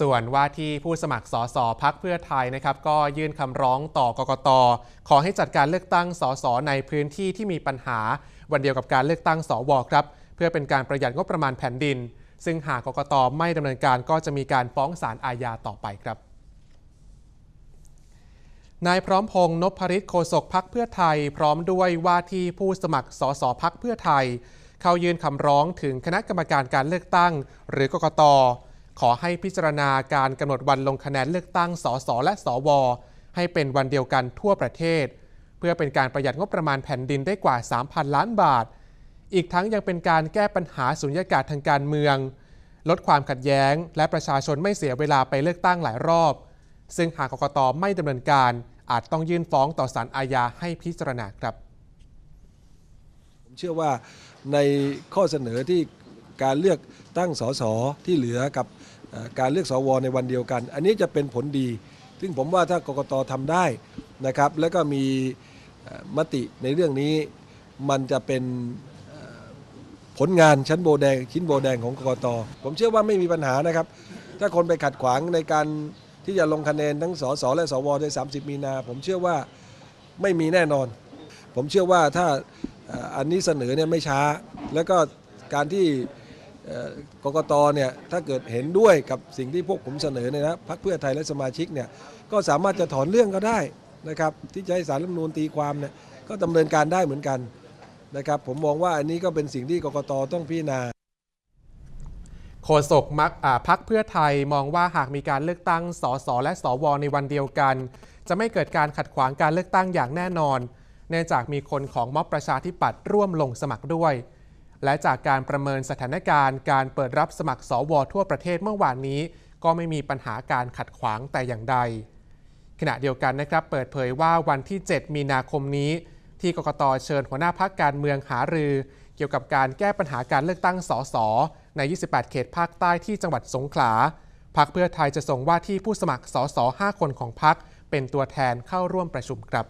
ส่วนว่าที่ผู้สมัครสสพักเพื่อไทยนะครับ ก็ยื่นคำร้องต่อกกต ขอให้จัดการเลือกตั้งสสในพื้นที่ที่มีปัญหา วันเดียวกับการเลือกตั้งสวครับ เพื่อเป็นการประหยัดงบประมาณแผ่นดิน ซึ่งหากกกตไม่ดำเนินการก็จะมีการฟ้องศาลอาญาต่อไปครับนายพร้อมพงษ์นพริตโฆษกพักเพื่อไทย พร้อมด้วยว่าที่ผู้สมัครสสพักเพื่อไทย เข้ายื่นคำร้องถึงคณะกรรมการการเลือกตั้ง หรือกกต ขอให้พิจารณาการกำหนดวันลงคะแนนเลือกตั้งสสและสว ให้เป็นวันเดียวกันทั่วประเทศ เพื่อเป็นการประหยัดงบประมาณแผ่นดินได้กว่า 3,000 ล้านบาท อีกทั้งยังเป็นการแก้ปัญหาสุญญากาศทางการเมือง ลดความขัดแย้ง และประชาชนไม่เสียเวลาไปเลือกตั้งหลายรอบ ซึ่งหากกกตไม่ดำเนินการอาจต้องยื่นฟ้องต่อศาลอาญาให้พิจารณาครับ ผมเชื่อว่าในข้อเสนอที่ การเลือกตั้งสสที่เหลือกับการเลือกสวในวันเดียวกัน อันนี้จะเป็นผลดี ซึ่งผมว่าถ้ากกตทำได้นะครับ แล้วก็มีมติในเรื่องนี้มันจะเป็นผลงานชั้นโบแดงชิ้นโบแดงของกกต ผมเชื่อว่าไม่มีปัญหานะครับ ถ้าคนไปขัดขวางในการที่จะลงคะแนนทั้งสสและสวใน 30 มีนา ผมเชื่อว่าไม่มีแน่นอน ผมเชื่อว่าถ้าอันนี้เสนอเนี่ยไม่ช้า แล้วก็การที่ กกตเนี่ยถ้าเกิดเห็นด้วยกับสิ่งที่พวกผมเสนอเนี่ยนะพรรคเพื่อไทยและสมาชิกเนี่ยก็สามารถจะถอนเรื่องก็ได้นะครับที่จะให้สารรัฐมนูญตีความเนี่ยก็ดำเนินการได้เหมือนกันนะครับผมมองว่าอันนี้ก็เป็นสิ่งที่กกตต้องพิจารณาโฆษกมักพักเพื่อไทยมองว่าหากมีการเลือกตั้งสสและสวในวันเดียวกัน จะไม่เกิดการขัดขวางการเลือกตั้งอย่างแน่นอน เนื่องจากมีคนของม็อบประชาธิปัตย์ร่วมลงสมัครด้วย และจากการประเมินสถานการณ์การเปิดรับสมัครสวทั่วประเทศเมื่อวานนี้ ก็ไม่มีปัญหาการขัดขวางแต่อย่างใด ขณะเดียวกันนะครับ เปิดเผยว่าวันที่ 7 มีนาคมนี้ ที่กกตเชิญหัวหน้าพักการเมืองหารือ เกี่ยวกับการแก้ปัญหาการเลือกตั้งสสใน 28 เขตภาคใต้ที่จังหวัดสงขลาพักเพื่อไทยจะส่งว่าที่ผู้สมัครสส5คนของพักเป็นตัวแทนเข้าร่วมประชุมครับ